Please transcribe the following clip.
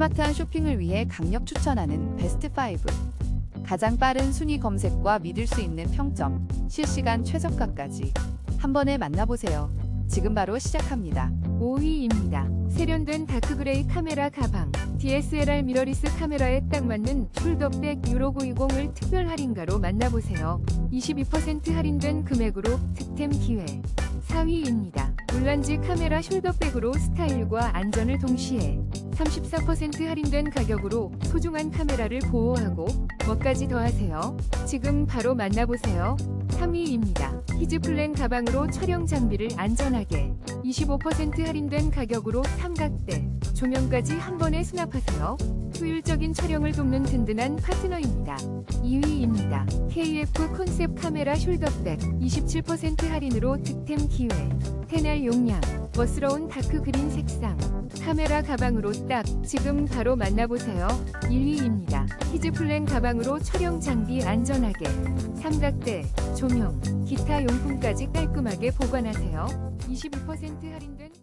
스마트한 쇼핑을 위해 강력 추천하는 베스트 5. 가장 빠른 순위 검색과 믿을 수 있는 평점, 실시간 최저가까지 한 번에 만나보세요. 지금 바로 시작합니다. 5위입니다. 세련된 다크그레이 카메라 가방. DSLR 미러리스 카메라에 딱 맞는 숄더백 유로 920을 특별 할인가로 만나보세요. 22% 할인된 금액으로 득템 기회. 4위입니다. 물란지 카메라 숄더백으로 스타일과 안전을 동시에 34% 할인된 가격으로 소중한 카메라를 보호하고 뭐까지 더하세요. 지금 바로 만나보세요. 3위입니다. 히즈플랜 가방으로 촬영 장비를 안전하게 25% 할인된 가격으로 삼각대, 조명까지 한 번에 수납하세요. 효율적인 촬영을 돕는 든든한 파트너입니다. 2위입니다. KF 콘셉 카메라 숄더백 27% 할인으로 득템 기회. 패널 용량, 멋스러운 다크 그린 색상. 카메라 가방으로 딱 지금 바로 만나보세요. 1위입니다. 히즈플랜 가방으로 촬영 장비 안전하게 삼각대, 조명, 기타 용품까지 깔끔하게 보관하세요. 22% 할인된